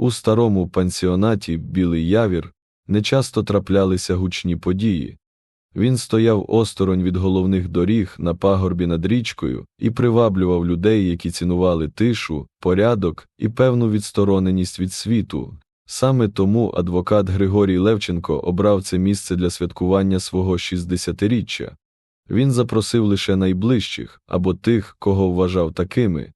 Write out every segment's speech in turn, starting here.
У старому пансіонаті Білий Явір нечасто траплялися гучні події. Він стояв осторонь від головних доріг на пагорбі над річкою і приваблював людей, які цінували тишу, порядок і певну відстороненість від світу. Саме тому адвокат Григорій Левченко обрав це місце для святкування свого 60-річчя. Він запросив лише найближчих або тих, кого вважав такими.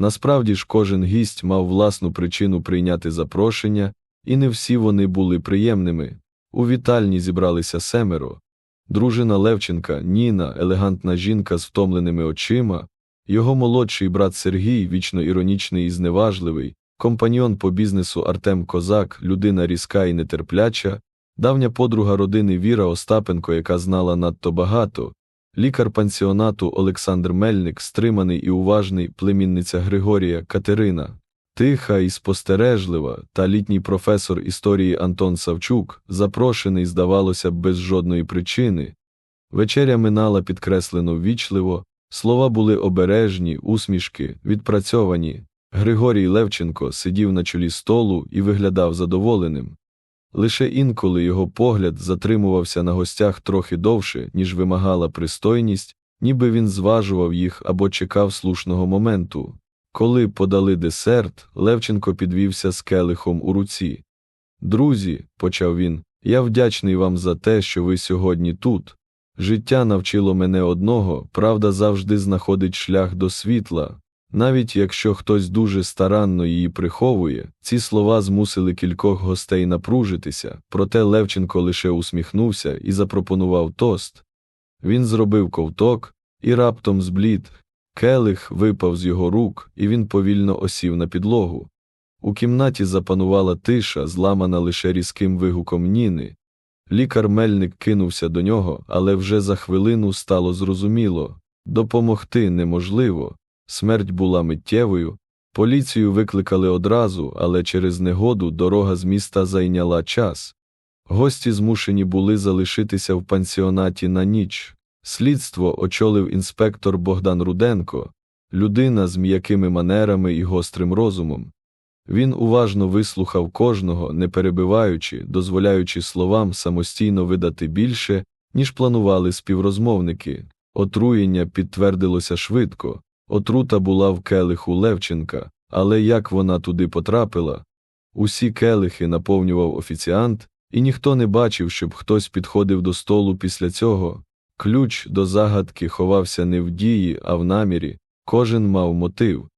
Насправді ж кожен гість мав власну причину прийняти запрошення, і не всі вони були приємними. У вітальні зібралися семеро. Дружина Левченка, Ніна, елегантна жінка з втомленими очима, його молодший брат Сергій, вічно іронічний і зневажливий, компаньон по бізнесу Артем Козак, людина різка і нетерпляча, давня подруга родини Віра Остапенко, яка знала надто багато, лікар пансіонату Олександр Мельник, стриманий і уважний, племінниця Григорія Катерина, тиха і спостережлива, та літній професор історії Антон Савчук, запрошений, здавалося б, без жодної причини. Вечеря минала підкреслено ввічливо, слова були обережні, усмішки, відпрацьовані. Григорій Левченко сидів на чолі столу і виглядав задоволеним. Лише інколи його погляд затримувався на гостях трохи довше, ніж вимагала пристойність, ніби він зважував їх або чекав слушного моменту. Коли подали десерт, Левченко підвівся з келихом у руці. Друзі, почав він, я вдячний вам за те, що ви сьогодні тут. Життя навчило мене одного, правда завжди знаходить шлях до світла. Навіть якщо хтось дуже старанно її приховує, ці слова змусили кількох гостей напружитися, проте Левченко лише усміхнувся і запропонував тост. Він зробив ковток і раптом зблід. Келих випав з його рук, і він повільно осів на підлогу. У кімнаті запанувала тиша, зламана лише різким вигуком Ніни. Лікар Мельник кинувся до нього, але вже за хвилину стало зрозуміло допомогти неможливо. Смерть була миттєвою, поліцію викликали одразу, але через негоду дорога з міста зайняла час. Гості змушені були залишитися в пансіонаті на ніч. Слідство очолив інспектор Богдан Руденко, людина з м'якими манерами і гострим розумом. Він уважно вислухав кожного, не перебиваючи, дозволяючи словам самостійно видати більше, ніж планували співрозмовники. Отруєння підтвердилося швидко. Отрута була в келиху Левченка, але як вона туди потрапила? Усі келихи наповнював офіціант, і ніхто не бачив, щоб хтось підходив до столу після цього. Ключ до загадки ховався не в дії, а в намірі, кожен мав мотив.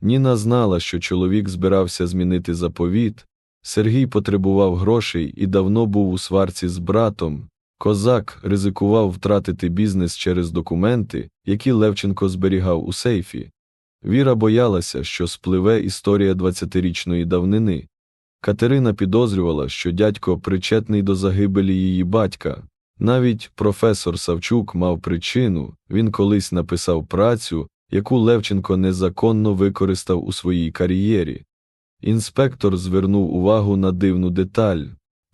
Ніна знала, що чоловік збирався змінити заповіт, Сергій потребував грошей і давно був у сварці з братом. Козак ризикував втратити бізнес через документи, які Левченко зберігав у сейфі. Віра боялася, що спливе історія двадцятирічної давнини. Катерина підозрювала, що дядько причетний до загибелі її батька. Навіть професор Савчук мав причину він колись написав працю, яку Левченко незаконно використав у своїй кар'єрі. Інспектор звернув увагу на дивну деталь.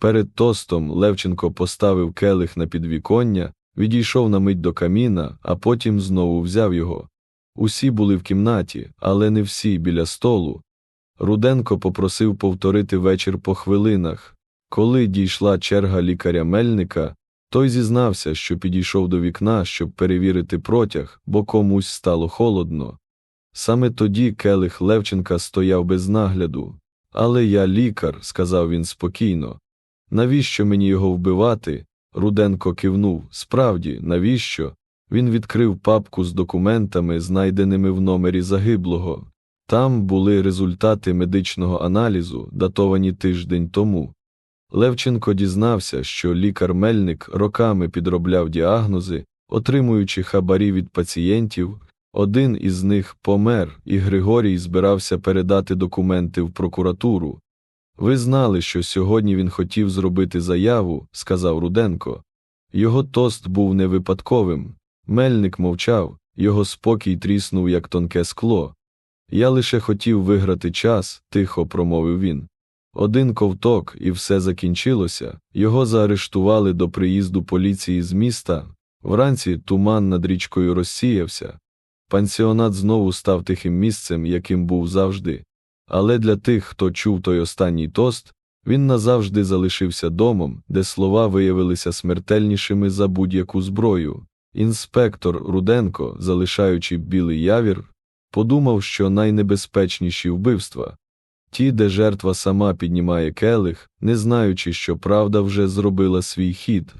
Перед тостом Левченко поставив келих на підвіконня, відійшов на мить до каміна, а потім знову взяв його. Усі були в кімнаті, але не всі біля столу. Руденко попросив повторити вечір по хвилинах. Коли дійшла черга лікаря Мельника, той зізнався, що підійшов до вікна, щоб перевірити протяг, бо комусь стало холодно. Саме тоді келих Левченка стояв без нагляду. Але я лікар, сказав він спокійно. Навіщо мені його вбивати? Руденко кивнув. Справді, навіщо? Він відкрив папку з документами, знайденими в номері загиблого. Там були результати медичного аналізу, датовані тиждень тому. Левченко дізнався, що лікар Мельник роками підробляв діагнози, отримуючи хабарі від пацієнтів. Один із них помер, і Григорій збирався передати документи в прокуратуру. Ви знали, що сьогодні він хотів зробити заяву, сказав Руденко. Його тост був не випадковим. Мельник мовчав, його спокій тріснув, як тонке скло. Я лише хотів виграти час, тихо промовив він. Один ковток, і все закінчилося. Його заарештували до приїзду поліції з міста. Вранці туман над річкою розсіявся. Пансіонат знову став тихим місцем, яким був завжди. Але для тих, хто чув той останній тост, він назавжди залишився домом, де слова виявилися смертельнішими за будь-яку зброю. Інспектор Руденко, залишаючи білий явір, подумав, що найнебезпечніші вбивства ті, де жертва сама піднімає келих, не знаючи, що правда вже зробила свій хід.